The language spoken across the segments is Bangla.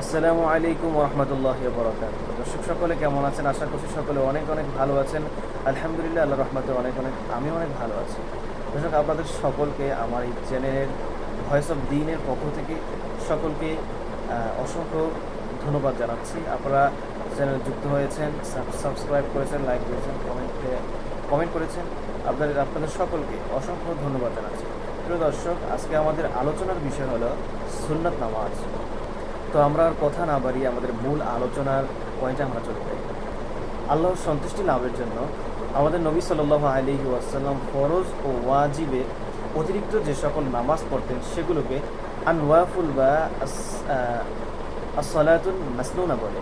আসসালামু আলাইকুম রহমতুল্লাহ বরকাত দর্শক সকলে কেমন আছেন? আশা করছি সকলে অনেক অনেক ভালো আছেন। আলহামদুলিল্লাহ আল্লাহ রহমতে অনেক অনেক আমি অনেক ভালো আছি। দর্শক, আপনাদের সকলকে আমার এই চ্যানেলের ভয়েস অফ দিনের পক্ষ থেকে সকলকে অসংখ্য ধন্যবাদ জানাচ্ছি। আপনারা চ্যানেলে যুক্ত হয়েছেন সাবস্ক্রাইব করেছেন, লাইক দিয়েছেন, কমেন্টে, কমেন্ট করেছেন, আপনাদের আপনাদের সকলকে অসংখ্য ধন্যবাদ জানাচ্ছি। প্রিয় দর্শক, আজকে আমাদের আলোচনার বিষয় হলো সুন্নাত নামাজ। তো আমরা আর কথা না বাড়িয়ে আমাদের মূল আলোচনার পয়েন্টে আমরা চলে যাই। আল্লাহর সন্তুষ্টি লাভের জন্য আমাদের নবী সাল্লাহ আলহি ওয়াসাল্লাম ফরজ ও ওয়াজিবে অতিরিক্ত যে সকল নামাজ পড়তেন সেগুলোকে আনওয়াফুল বা আসলাতুল মাসনুনা বলে।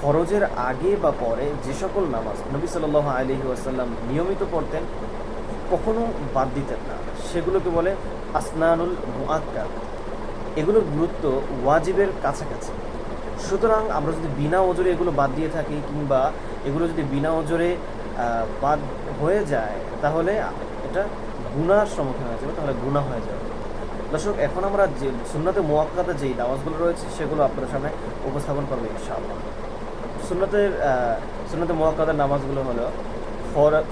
ফরজের আগে বা পরে যে সকল নামাজ নবী সাল্লাহ আলহি ওয়াসাল্লাম নিয়মিত পড়তেন, কখনো বাদ দিতেন না। সেগুলোকে বলে আসনানুল মুআক্কাদ। এগুলোর গুরুত্ব ওয়াজিবের কাছাকাছি। সুতরাং আমরা যদি বিনা ওজরে এগুলো বাদ দিয়ে থাকি কিংবা এগুলো যদি বিনা ওজরে বাদ হয়ে যায়, তাহলে এটা গুনার সম্মুখীন হয়ে যাবে, তাহলে গুনাহ হয়ে যাবে। দর্শক, এখন আমরা যে সুন্নতে মোয়াক্কাতে যেই নামাজগুলো রয়েছে, সেগুলো আপনাদের সামনে উপস্থাপন করব ইনশাআল্লাহ। সুন্নতের সুন্নতে মোয়াক্কাদের নামাজগুলো হলো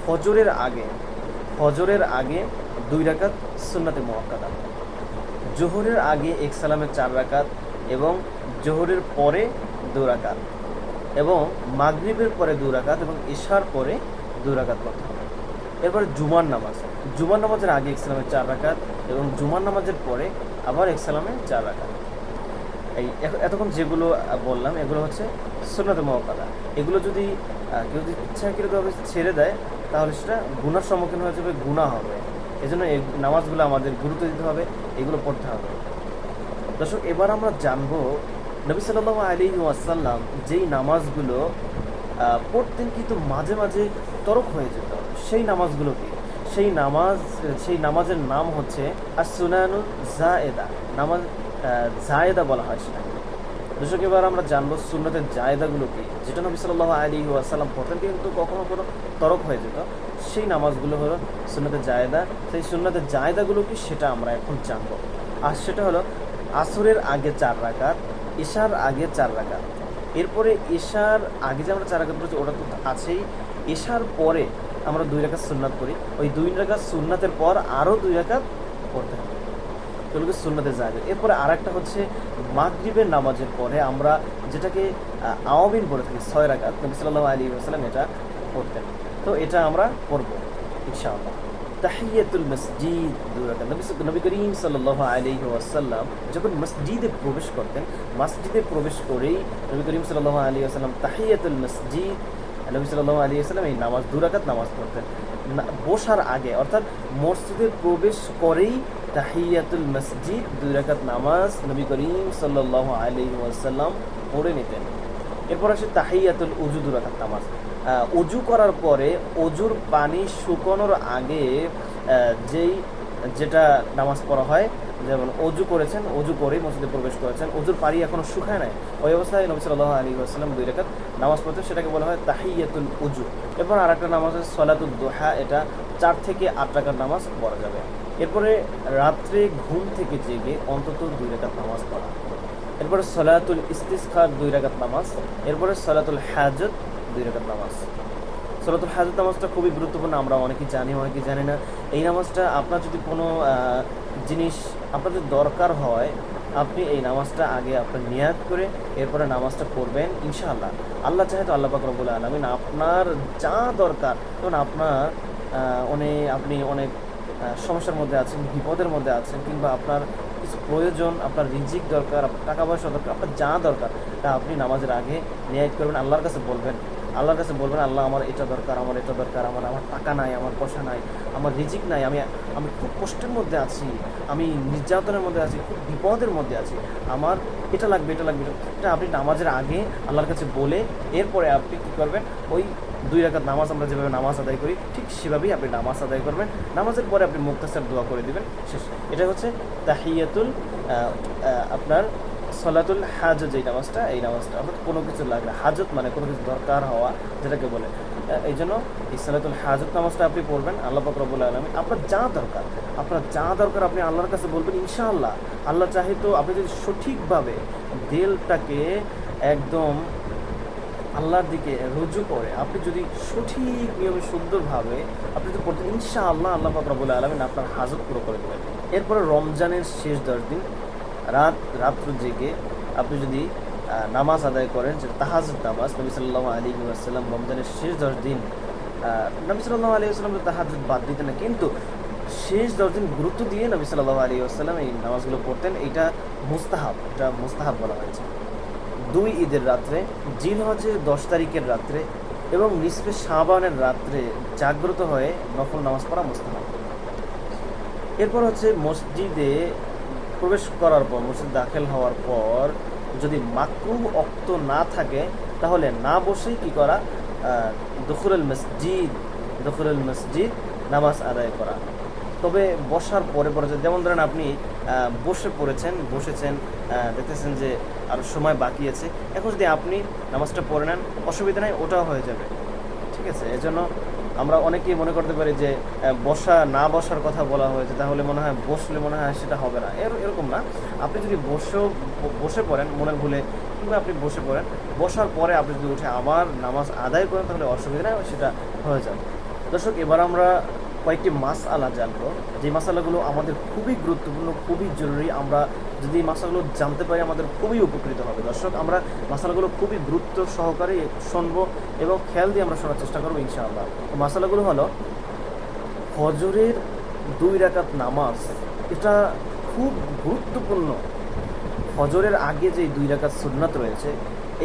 ফজরের আগে ফজরের আগে দুই রাকাত সুন্নতে মোয়াক্কাদা জোহরের আগে এক সালামের চার রাকাত এবং জোহরের পরে দু রাকাত এবং মাগরিবের পরে দু রাকাত এবং ঈশার পরে দু রাকাত পড়তে হবে। এরপরে জুমার নামাজ। জুমার নামাজের আগে এক সালামের চার রাকাত এবং জুমার নামাজের পরে আবার এক সালামের চার রাকাত। এই এতক্ষণ যেগুলো বললাম, এগুলো হচ্ছে সুন্নাতে মহাকাদা এগুলো যদি কেউ যদি ইচ্ছাকৃতভাবে ছেড়ে দেয়, তাহলে সেটা গুনার সম্মুখীন হয়ে যাবে গুণা হবে। এই জন্য এই নামাজগুলো আমাদের গুরুত্ব দিতে হবে, এগুলো পড়তে হবে। দর্শক, এবার আমরা জানব নবী সাল্লাল্লাহু আলাইহি ওয়াসাল্লাম যেই নামাজগুলো পড়তেন কিন্তু মাঝে মাঝে তরক হয়ে যেত। সেই নামাজগুলো কি? সেই নামাজ, সেই নামাজের নাম হচ্ছে আসুনানু জায়েদা। নামাজ জায়েদা বলা হয় সেটাকে। দর্শক, এবার আমরা জানব সুন্নতের জায়দাগুলো কি, যেটা নবী সাল্লাল্লাহু আলাইহি ওয়াসাল্লাম পড়তেন, কিন্তু কখনো কোনো তরক হয়ে যেত। সেই নামাজগুলো হলো সুন্নতের জায়দা। সেই সুন্নতের জায়দাগুলো কি, সেটা আমরা এখন জানব। আর সেটা হলো আসরের আগে চার রাকাত, ঈশার আগে চার রাকাত। এরপরে ঈশার আগে যে আমরা চার রাকাত পড়েছি, ওটা তো আছেই। ঈশার পরে আমরা দুই রাকাত সুন্নাত করি ওই দুই রাকাত সুন্নাতের পর আরও দুই রাকাত পড়তে হবে। এগুলোকে সুন্নতে জায়গা এরপরে আর একটা হচ্ছে মাগরিবের নামাজের পরে আমরা যেটাকে আওয়াবিন বলে থাকি, ছয় রাকাত, নবী সাল্লাহ আলী আসালাম এটা পড়তেন। তো এটা আমরা পড়ব, ইনশাআল্লাহ। তাহিয়াতুল মসজিদ নবী করিম সাল্লাল্লাহু আলাইহি ওয়াসাল্লাম যখন মসজিদে প্রবেশ করতেন, মসজিদে প্রবেশ করেই নবী করিম সাল্লাল্লাহু আলাইহি ওয়াসাল্লাম তাহিয়াতুল মসজিদ, নবী সাল্লাল্লাহু আলাইহি ওয়াসাল্লাম এই নামাজ দুই রাকাত নামাজ পড়তেন। বসার আগে, অর্থাৎ মসজিদে প্রবেশ করেই তাহিয়াতুল মসজিদ, দুই রাকাত নামাজ নবী করিম সাল্লাল্লাহু আলাইহি ওয়াসাল্লাম পড়ে নিতেন। এরপর আসে তাহিয়াতুল উজু দু রাকাত নামাজ। অজু করার পরে অজুর পানি শুকানোর আগে যেই, যেটা নামাজ পড়া হয়, যেমন অজু করেছেন অজু করেই মসজিদে প্রবেশ করেছেন অজুর পানি এখনও শুকায় নাই। ওই অবস্থায় নবী সাল্লাহ আলী আসসালাম দুই রেখাত নামাজ পড়তেন, সেটাকে বলা হয় তাহিয়াতুল উজু এরপর আর একটা নামাজ আছে সলাতুল দোহা, এটা চার থেকে আট টাকার নামাজ পড়া যাবে। এরপরে রাত্রে ঘুম থেকে জেগে অন্তত দুই রেখাত নামাজ পড়া। এরপরে সলাতুল ইস্তিসখার দুই রাকাত নামাজ, এরপরে সলাতুল হাজত দুই রাকাত নামাজ। সলাতুল হাজত নামাজটা খুবই গুরুত্বপূর্ণ, আমরা অনেকেই জানি অনেকেই জানি না। এই নামাজটা আপনার যদি কোনো জিনিস আপনার যদি দরকার হয়, আপনি এই নামাজটা আগে আপনার নিয়াদ করে এরপরে নামাজটা পড়বেন, ইনশাআল্লাহ। আল্লাহ চাহে তো আল্লাহ পাক রব্বুল আলমিন আপনার যা দরকার তখন আপনার অনেক, আপনি অনেক সমস্যার মধ্যে আছেন, বিপদের মধ্যে আছেন, কিংবা আপনার কিছু প্রয়োজন, আপনার রিজিক দরকার, আপনার টাকা পয়সা দরকার, আপনার যা দরকার, তা আপনি নামাজের আগে নিয়াজ করবেন, আল্লাহর কাছে বলবেন। আল্লাহর কাছে বলবেন, আল্লাহ, আমার এটা দরকার, আমার এটা দরকার, আমার আমার টাকা নাই, আমার পয়সা নাই, আমার রিজিক নাই, আমি আমি খুব কষ্টের মধ্যে আছি, আমি নির্যাতনের মধ্যে আছি, খুব বিপদের মধ্যে আছি, আমার এটা লাগবে এটা লাগবে, এটা- আপনি নামাজের আগে আল্লাহর কাছে বলে এরপরে আপনি কী করবেন? ওই দুই রাকাত নামাজ আমরা যেভাবে নামাজ আদায় করি, ঠিক সেভাবেই আপনি নামাজ আদায় করবেন। নামাজের পরে আপনি মুক্তাসার দোয়া করে দেবেন, শেষ। এটা হচ্ছে তাহিয়াতুল আপনার সলাতুল হাজত যেই নামাজটা, এই নামাজটা। অর্থাৎ কোনো কিছু লাগবে হাজত মানে কোনো কিছু দরকার হওয়া, যেটাকে বলে। এই জন্য এই সলাতুল হাজত নামাজটা আপনি পড়বেন, আল্লাহ রব্বুল আলমী আপনার যা দরকার, আপনার যা দরকার আপনি আল্লাহর কাছে বলবেন, ইনশাআল্লাহ। আল্লাহ চাহে তো আপনি যদি সঠিকভাবে দিলটাকে একদম আল্লাহর দিকে রুজু করে, আপনি যদি সঠিক নিয়মে সুন্দরভাবে আপনি যদি পড়তেন, ইনশাআল্লাহ আল্লাহ পাকরাবুল আলমিন আপনার হাজত পুরো করে দেবেন। এরপরে রমজানের শেষ দশ দিন, রাত, রাত্র জেগে আপনি যদি নামাজ আদায় করেন যে তাহাজুদ নামাজ। নবী সাল্লাহ আলী আসসালাম রমজানের শেষ দশ দিন নবী সাল্লাহ আলী আসসালাম তাহাজুদ বাদ দিতেন না, কিন্তু শেষ দশ দিন গুরুত্ব দিয়ে নবী সাল্লাহ আলী আসসালাম এই নামাজগুলো পড়তেন। এটা মুস্তাহাব এটা মুস্তাহাব বলা হয়েছে। দুই ঈদের রাত্রে জিল হজের দশ তারিখের রাত্রে এবং নিসফে শাবানের রাত্রে জাগ্রত হয়ে নফল নামাজ পড়া মুস্তাহাব। এরপর হচ্ছে মসজিদে প্রবেশ করার পর, মসজিদ দাখিল হওয়ার পর যদি মাকরুহ অক্ত না থাকে তাহলে না বসেই কি করা? আহ, দখুলুল মসজিদ দখুলুল মসজিদ নামাজ আদায় করা। তবে বসার পরে পরে যেমন ধরেন আপনি বসে পড়েছেন বসেছেন দেখতেছেন যে আর সময় বাকি আছে। এখন যদি আপনি নামাজটা পড়ে নেন অসুবিধা নাই ওটাও হয়ে যাবে। ঠিক আছে? এজন্য আমরা অনেকেই মনে করতে পারি যে বসা, না বসার কথা বলা হয়েছে, তাহলে মনে হয় বসলে মনে হয় সেটা হবে না। এর, এরকম না। আপনি যদি বসেও বসে পড়েন মনের ভুলে, কিংবা আপনি বসে পড়েন, বসার পরে আপনি যদি উঠে আবার নামাজ আদায় করেন, তাহলে অসুবিধা সেটা হয়ে যাবে। দর্শক, এবার আমরা কয়েকটি মাস আলা জানব। যে মশালাগুলো আমাদের খুবই গুরুত্বপূর্ণ, খুবই জরুরি। আমরা যদি এই মশালাগুলো জানতে পারি, আমাদের খুবই উপকৃত হবে। দর্শক, আমরা মশালাগুলো খুবই গুরুত্ব সহকারে শুনব এবং খেয়াল দিয়ে আমরা শোনার চেষ্টা করব, ইনশাআল্লাহ। তো মশালাগুলো হলো, ফজরের দুই রাকাত নামাজ, এটা খুব গুরুত্বপূর্ণ। ফজরের আগে যে দুই রাকাত সুন্নাত রয়েছে,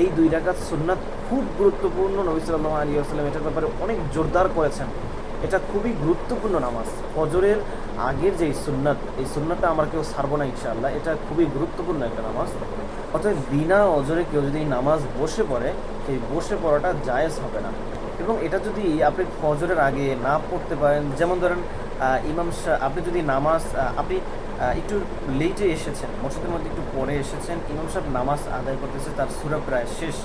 এই দুই রাকাত সুন্নাত খুব গুরুত্বপূর্ণ। নবী সাল্লাহ আলী আসসালাম এটার ব্যাপারে অনেক জোরদার করেছেন। এটা খুবই গুরুত্বপূর্ণ নামাজ। ফজরের আগের যে সুন্নাত, এই সুন্নাতটা আমার কেউ ছাড়বো না ইনশাআল্লাহ। এটা খুবই গুরুত্বপূর্ণ একটা নামাজ। অতএব বিনা অজরে কেউ যদি নামাজ বসে পড়ে, সেই বসে পড়াটা জায়েজ হবে না। এবং এটা যদি আপনি ফজরের আগে না পড়তে পারেন, যেমন ধরেন ইমাম আপনি যদি নামাজ আপনি একটু লেটে এসেছেন, মসজিদের মধ্যে একটু পরে এসেছেন, ইমাম সাহেব নামাজ আদায় করতেছে, তার সুরা প্রায় শেষ।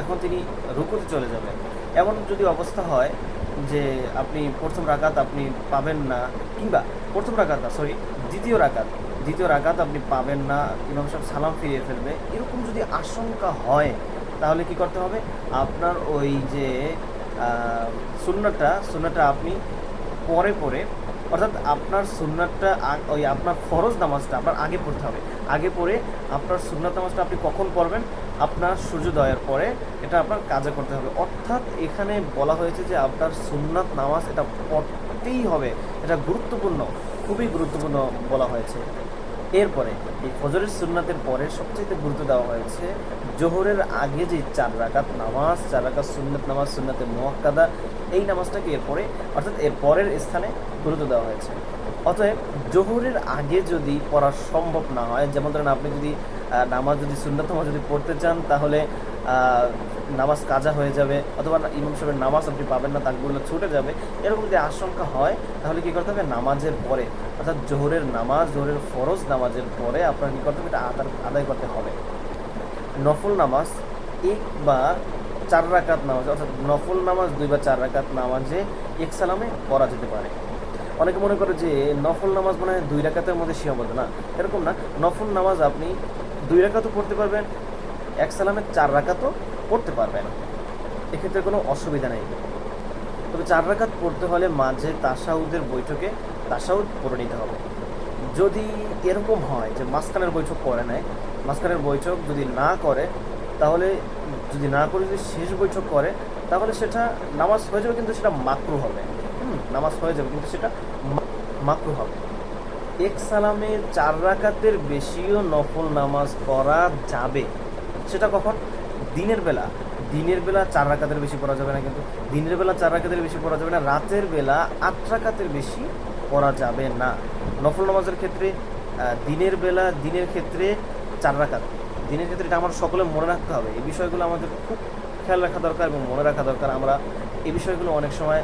এখন তিনি রুকুতে চলে যাবেন। এমন যদি অবস্থা হয় যে আপনি প্রথম রাকাত আপনি পাবেন না, কিংবা প্রথম রাকাত না সরি দ্বিতীয় রাকাত। দ্বিতীয় রাকাত আপনি পাবেন না, ইমাম সাহেব সালাম ফিরিয়ে ফেলবে। এরকম যদি আশঙ্কা হয়, তাহলে কি করতে হবে? আপনার ওই যে সুন্নাটা সুন্নাটা আপনি পরে পরে অর্থাৎ আপনার সুন্নাতটা ওই আপনার ফরজ নামাজটা আপনার আগে পড়তে হবে। আগে পড়ে আপনার সুন্নাত নামাজটা আপনি কখন পড়বেন? আপনার সূর্যোদয়ের পরে এটা আপনার কাজে করতে হবে। অর্থাৎ এখানে বলা হয়েছে যে আপনার সুন্নাত নামাজ এটা পড়তেই হবে। এটা গুরুত্বপূর্ণ, খুবই গুরুত্বপূর্ণ বলা হয়েছে। এরপরে এই ফজরের সুন্নাতের পরে সবচেয়ে গুরুত্ব দেওয়া হয়েছে জোহরের আগে যে চার রাকাত নামাজ, চার রাকাত সুন্নাত, নামাজ সুন্নাতের মোয়াক্কাদা, এই নামাজটাকে এরপরে, অর্থাৎ এর পরের স্থানে গুরুত্ব দেওয়া হয়েছে। অতএব জোহরের আগে যদি পড়া সম্ভব না হয়, যেমন ধরেন আপনি যদি নামাজ যদি সুন্নত নামাজ যদি পড়তে চান, তাহলে নামাজ কাজা হয়ে যাবে, অথবা ইমাম সাহেবের নামাজ আপনি পাবেন না তাকগুলো ছুটে যাবে, এরকম যদি আশঙ্কা হয়, তাহলে কি করতে হবে? নামাজের পরে, অর্থাৎ জোহরের নামাজ, জোহরের ফরজ নামাজের পরে আপনার কি করতে হবে? এটা আদার- আদায় করতে হবে। নফল নামাজ এক বা চার রাকাত নামাজ, অর্থাৎ নফল নামাজ দুই বা চার রাকাত নামাজে এক সালামে পড়া যেতে পারে। অনেকে মনে করে যে নফল নামাজ মনে দুই রাকাতের মধ্যে সীমাবদ্ধ না। এরকম না। নফল নামাজ আপনি দুই রাকাতও পড়তে পারবেন এক সালামে চার রাকাতও পড়তে পারবেন এক্ষেত্রে কোনো অসুবিধা নেই। তবে চার রাকাত পড়তে হলে মাঝে তাসাউদের বৈঠকে তাসাউদ পড়ে নিতে হবে। যদি এরকম হয় যে মাঝখানের বৈঠক করে নেয়, মাঝখানের বৈঠক যদি না করে, তাহলে যদি না করে যদি শেষ বৈঠক করে, তাহলে সেটা নামাজ হয়ে যাবে কিন্তু সেটা মাকরু হবে। হুম, নামাজ হয়ে যাবে কিন্তু সেটা মাকরু হবে। এক সালামে চার রাকাতের বেশিও নফল নামাজ পড়া যাবে। সেটা কখন? দিনের বেলা। দিনের বেলা চার রাকাতের বেশি পড়া যাবে না কিন্তু। দিনের বেলা চার রাকাতের বেশি পড়া যাবে না, রাতের বেলা আট রাকাতের বেশি পড়া যাবে না। নফল নামাজের ক্ষেত্রে দিনের বেলা, দিনের ক্ষেত্রে চার রাকাত। দিনের ক্ষেত্রে এটা আমার সকলে মনে রাখতে হবে। এই বিষয়গুলো আমাদের খুব খেয়াল রাখা দরকার এবং মনে রাখা দরকার। আমরা এই বিষয়গুলো অনেক সময়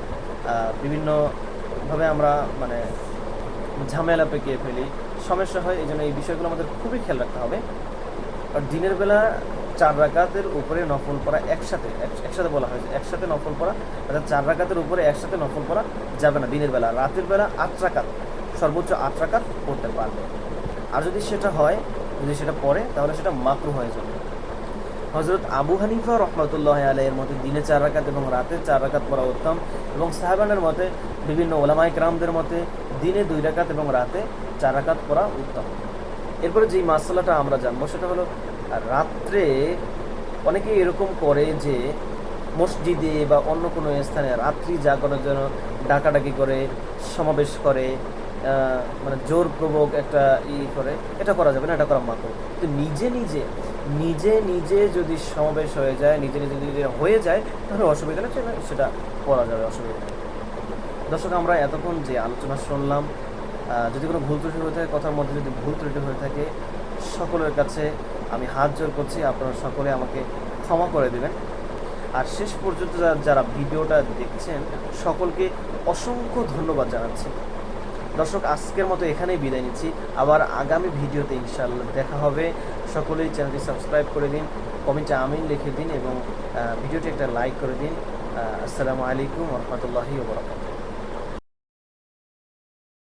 বিভিন্নভাবে আমরা মানে ঝামেলা পেকিয়ে ফেলি। সমস্যা হয়, এই জন্য এই বিষয়গুলো আমাদের খুবই খেয়াল রাখতে হবে। দিনের বেলা চার রাকাতের উপরে নফল পড়া একসাথে, এক- একসাথে বলা হয়েছে, একসাথে নফল পড়া, অর্থাৎ চার রাকাতের উপরে একসাথে নফল পড়া যাবে না দিনের বেলা, রাতের বেলা আট রাকাত, সর্বোচ্চ আট রাকাত পড়তে পারবে। আর যদি সেটা হয়, যদি সেটা পড়ে, তাহলে সেটা মাকরু হয়ে যাবে। হজরত আবু হানিফা রহমতুল্লাহ আলাইয়ের মতে দিনে চার রাকাত এবং রাতে চার রাকাত পড়া উত্তম এবং সাহেবানের মতে, বিভিন্ন ওলামাই ক্রামদের মতে দিনে দুই রাকাত এবং রাতে চার রাকাত পড়া উত্তম। এরপরে যেই মাসালাটা আমরা জানব সেটা হলো, রাত্রে অনেকে এরকম করে যে মসজিদে বা অন্য কোনো স্থানে রাত্রি জাগরণের জন্য ডাকাডাকি করে, সমাবেশ করে মানে জোরপূর্বক একটা ই করে, এটা করা যাবে না, এটা করা মাত্র কিন্তু নিজে নিজে নিজে নিজে যদি সমাবেশ হয়ে যায়, নিজে নিজে যদি হয়ে যায়, তাহলে অসুবিধা নেই, সেটা- করা যাবে, অসুবিধা দর্শক, আমরা এতক্ষণ যে আলোচনা শুনলাম যদি কোনো ভুল ত্রুটি হয়ে থাকে, কথার মধ্যে যদি ভুল ত্রুটি হয়ে থাকে, সকলের কাছে আমি হাত জোর করছি, আপনারা সকলে আমাকে ক্ষমা করে দেবেন। আর শেষ পর্যন্ত যারা- ভিডিওটা দেখছেন, সকলকে অসংখ্য ধন্যবাদ জানাচ্ছি। দর্শক, আজকের মতো এখানেই বিদায় নিচ্ছি। আবার আগামী ভিডিওতে ইনশাল্লাহ দেখা হবে। সকলেই চ্যানেলটি সাবস্ক্রাইব করে দিন, কমেন্টে আমিন লিখে দিন এবং ভিডিওটি একটা লাইক করে দিন। আসসালামু আলাইকুম রহমতুল্লাহি ওবরাকাতুহ